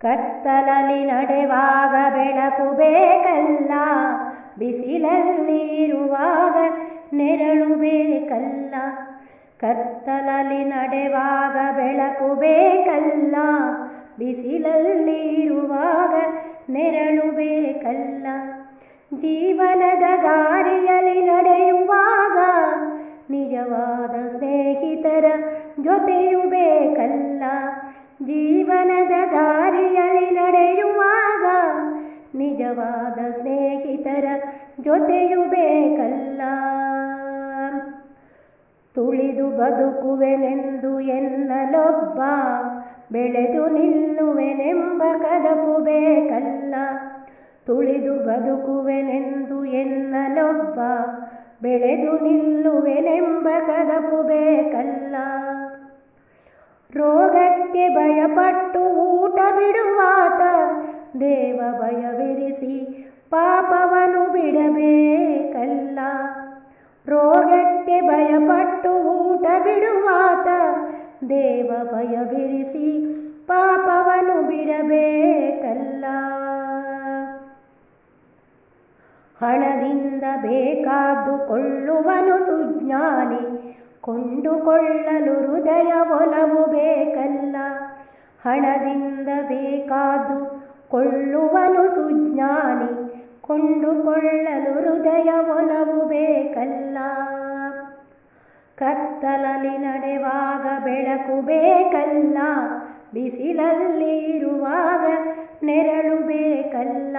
ಕತ್ತಲಲ್ಲಿ ನಡೆವಾಗ ಬೆಳಕು ಬೇಕಲ್ಲ, ಬಿಸಿಲಲ್ಲಿರುವಾಗ ನೆರಳು ಬೇಕಲ್ಲ. ಕತ್ತಲಲ್ಲಿ ನಡೆವಾಗ ಬೆಳಕು ಬೇಕಲ್ಲ, ಬಿಸಿಲಲ್ಲಿರುವಾಗ ನೆರಳು ಬೇಕಲ್ಲ. ಜೀವನದ ದಾರಿಯಲ್ಲಿ ನಿಜವಾದ ಸ್ನೇಹಿತರ ಜೊತೆಯು ಬೇಕಲ್ಲ. ಜೀವನದ ದಾರಿಯಲ್ಲಿ ನಡೆಯುವಾಗ ನಿಜವಾದ ಸ್ನೇಹಿತರ ಜೊತೆಯು ಬೇಕಲ್ಲ. ತುಳಿದು ಬದುಕುವೆನೆಂದು ಎನ್ನಲೊಬ್ಬ, ಬೆಳೆದು ನಿಲ್ಲುವೆನೆಂಬ ಕದಪು ಬೇಕಲ್ಲ. ತುಳಿದು ಬದುಕುವೆನೆಂದು ಎನ್ನಲೊಬ್ಬ ಬೆಳೆದು ನಿಲ್ಲುವೆನೆಂಬ ಕದಪು ಬೇಕಲ್ಲ. ರೋಗಕ್ಕೆ ಭಯಪಟ್ಟು ಊಟ ಬಿಡುವಾತ, ದೇವ ಭಯವಿರಿಸಿ ಪಾಪವನು ಬಿಡಬೇಕಲ್ಲ. ರೋಗಕ್ಕೆ ಭಯಪಟ್ಟು ಊಟ ಬಿಡುವಾತ, ದೇವ ಭಯವಿರಿಸಿ ಪಾಪವನು ಬಿಡಬೇಕಲ್ಲ. ಹಣದಿಂದ ಬೇಕಾದ್ದು ಕೊಳ್ಳುವನು ಸುಜ್ಞಾನಿ. ಕೊಂಡುಕೊಳ್ಳಲು ಹೃದಯ ಒಲವು ಬೇಕಲ್ಲ. ಹಣದಿಂದ ಬೇಕಾದ್ದು ಕೊಳ್ಳುವನು ಸುಜ್ಞಾನಿ. ಕೊಂಡುಕೊಳ್ಳಲು ಹೃದಯ ಒಲವು ಬೇಕಲ್ಲ. ಕತ್ತಲಲ್ಲಿ ನಡೆವಾಗ ಬೆಳಕು ಬೇಕಲ್ಲ. ಬಿಸಿಲಲ್ಲಿ ಇರುವಾಗ ನೆರಳು ಬೇಕಲ್ಲ.